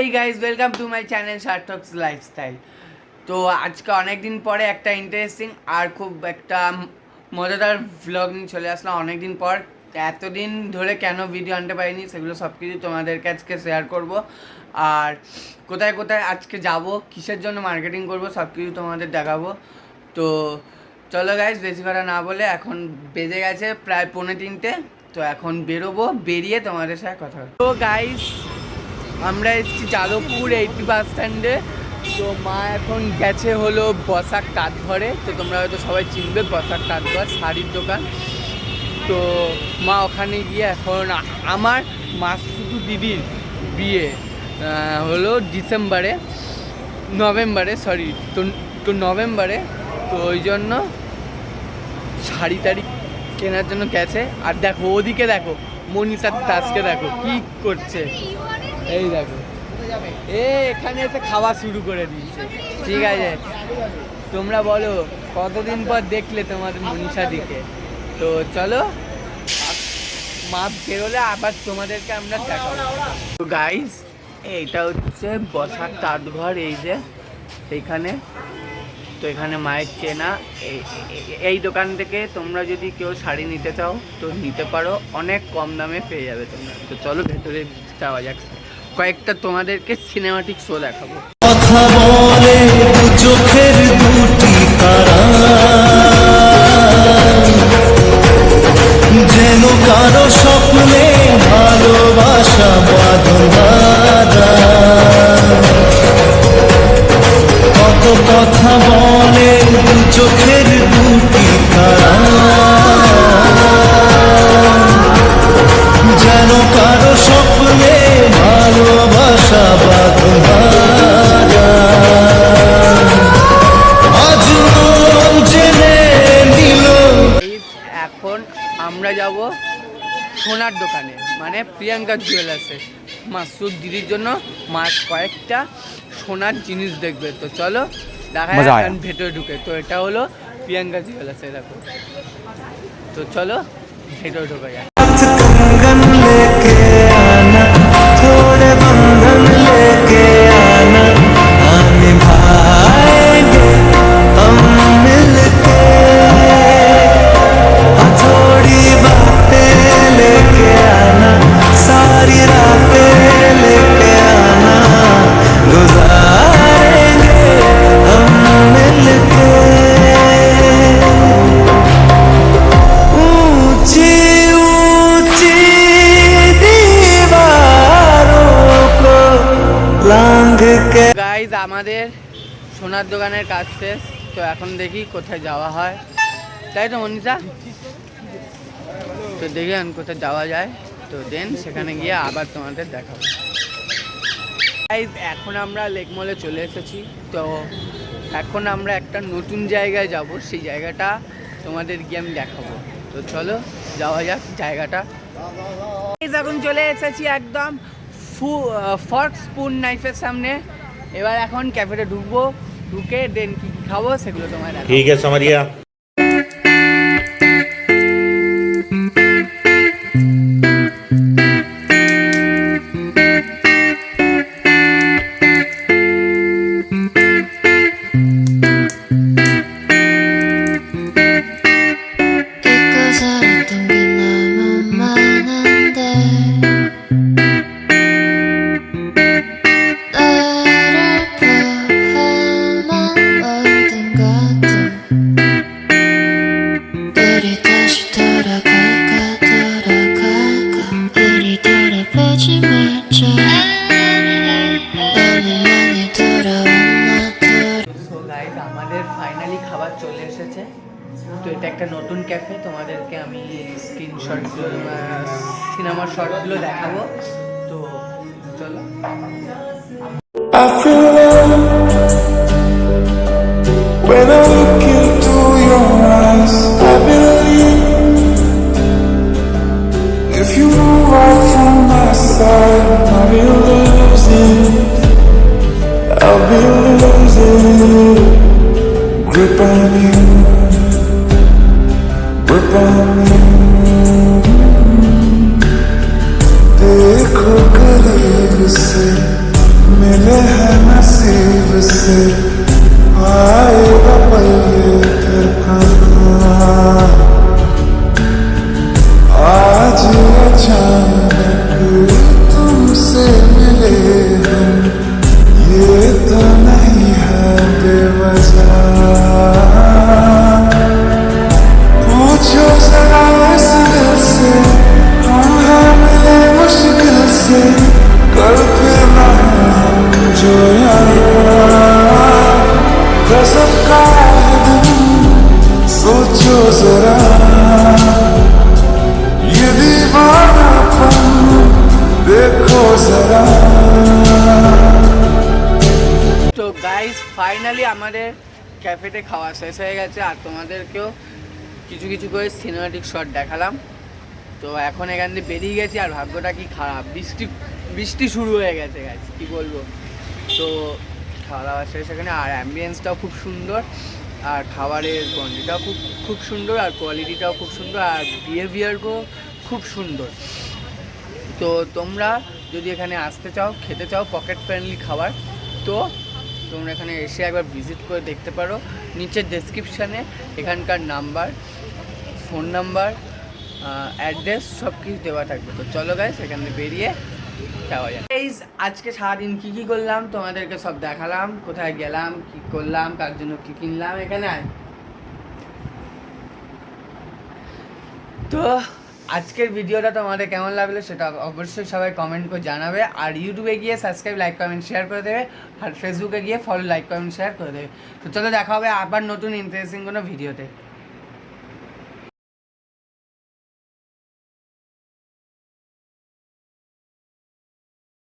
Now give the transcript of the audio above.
এই guys welcome to my channel Sarthak's lifestyle তো আজকে অনেক দিন পরে একটা ইন্টারেস্টিং আর খুব একটা মজাদার ভ্লগ নিয়ে চলে আসলাম অনেক দিন পর, এতদিন ধরে কেন ভিডিও আনতে পারিনি, সেগুলো সব কিছু তোমাদেরকে আজকে শেয়ার করব। আর কোথায় কোথায় আজকে যাব, কিসের জন্য মার্কেটিং করব সব কিছু তোমাদের দেখাবো। তো চলো গাইজ বেশি কথা না বলে এখন বেজে গেছে প্রায় পৌনে তিনটে। তো এখন বেরোবো, বেরিয়ে তোমাদের সাথে কথা তো গাইজ আমরা এসেছি যাদবপুর এইটি বাস স্ট্যান্ডে তো মা এখন গেছে হলো বসাক কাঠঘরে তো তোমরা হয়তো সবাই চিনবে বসাক কাঠঘর শাড়ির দোকান। তো মা ওখানে গিয়ে এখন আমার মাসুদু দিদির বিয়ে হলো ডিসেম্বরে, নভেম্বরে সরি তো তো নভেম্বরে। তো ওই জন্য শাড়ি টাড়ি কেনার জন্য গেছে। আর দেখো, ওদিকে দেখো মনীষা দাসকে দেখো, কি করছে। এই দেখো। এ, এখানে এসে খাওয়া শুরু করে দিচ্ছে ঠিক আছে। তোমরা বলো, কতদিন পর দেখলে তোমাদের মনীষা দিকে? তো চলো, মাপ বেরোলে আবার তোমাদেরকে আমরা দেখাবো। তো গাইস এইটা হচ্ছে বসার তাঁতঘর, এই যে এইখানে তো এখানে মায়ের চেনা। এই দোকান থেকে তোমরা যদি কেউ শাড়ি নিতে চাও, তো নিতে পারো। অনেক কম দামে পেয়ে যাবে তোমরা। তো চলো ভেতরে যাওয়া যাক। কয়েকটা তোমাদেরকে সিনেমাটিক শো দেখাবো। কথা বলে চোখের দুটি তারা। যেন কারও স্বপ্নে ভালোবাসা বাঁধা সোনার দোকানে মানে প্রিয়াঙ্কা জুয়েলার্সে মাসুদ দিদির জন্য মা কয়েকটা সোনার জিনিস দেখবে। তো চলো দেখা যাক ভেতরে ঢুকে। তো এটা হলো প্রিয়াঙ্কা জুয়েলার্সে দেখো। তো চলো ভেতরে ঢুকে যায় সোনার দোকানের কাজ শেষ, তো এখন দেখি কোথায় যাওয়া হয়। তাই তো, মনীষা? তো দেখি এখন কোথায় যাওয়া যায়। তো দেন, সেখানে গিয়ে আবার তোমাদের দেখাবো। এখন আমরা লেক মলে চলে এসেছি। তো এখন আমরা একটা নতুন জায়গায় যাব। সেই জায়গাটা তোমাদের গিয়ে আমি দেখাবো। তো চলো, যাওয়া যাক জায়গাটা। এখন চলে এসেছি একদম ফু ফর্ক স্পুন নাইফের সামনে। এবার এখন ক্যাফেতে ঢুকবো। ঢুকে দেন কি কি খাব সেগুলো তোমায় ঠিক আছে মারিয়া। তো এটা একটা নতুন ক্যাফে তোমাদেরকে আমি স্ক্রিনশটগুলো সিনেমার শটগুলো দেখাবো। তো চলো। I'll be losing grip on you. Music सोचो जरा ये दीवानापन देखो जरा তো গাইস ফাইনালি আমাদের ক্যাফেতে খাওয়া শেষ হয়ে গেছে আর তোমাদেরকেও কিছু কিছু করে সিনেমাটিক শট দেখালাম তো এখন এখান থেকে বেরিয়ে গেছি আর ভাগ্যটা কি খারাপ বৃষ্টি বৃষ্টি শুরু হয়ে গেছে গাইস কি বলবো তো খাওয়া দাওয়া শেষ এখানে আর অ্যাম্বিয়েন্সটাও খুব সুন্দর আর খাবারের কোয়ান্টিটিটাও খুব খুব সুন্দর আর কোয়ালিটিটাও খুব সুন্দর আর বিহেভিয়ারও খুব সুন্দর। তো তোমরা যদি এখানে আসতে চাও, খেতে চাও পকেট ফ্রেন্ডলি খাবার, তো তোমরা এখানে এসে একবার ভিজিট করে দেখতে পারো। নিচের ডেসক্রিপশানে এখানকার নাম্বার ফোন নাম্বার অ্যাড্রেস সব কিছু দেওয়া থাকবে। তো চলো গাইস এখানে বেরিয়ে আজকে সারাদিন কী কী করলাম? তোমাদেরকে সব দেখালাম, কোথায় গেলাম, কী করলাম, কার জন্য কী কিনলাম, এখানে তো আজকের ভিডিওটা তোমাদের কেমন লাগল সেটা অবশ্যই সবাই কমেন্ট করে জানাবে। আর ইউটিউবে গিয়ে সাবস্ক্রাইব লাইক কমেন্ট শেয়ার করে দেবে। আর ফেসবুকে গিয়ে ফলো লাইক কমেন্ট শেয়ার করে দেবে। তো চলো দেখা হবে আবার নতুন ইন্টারেস্টিং কোনো ভিডিওতে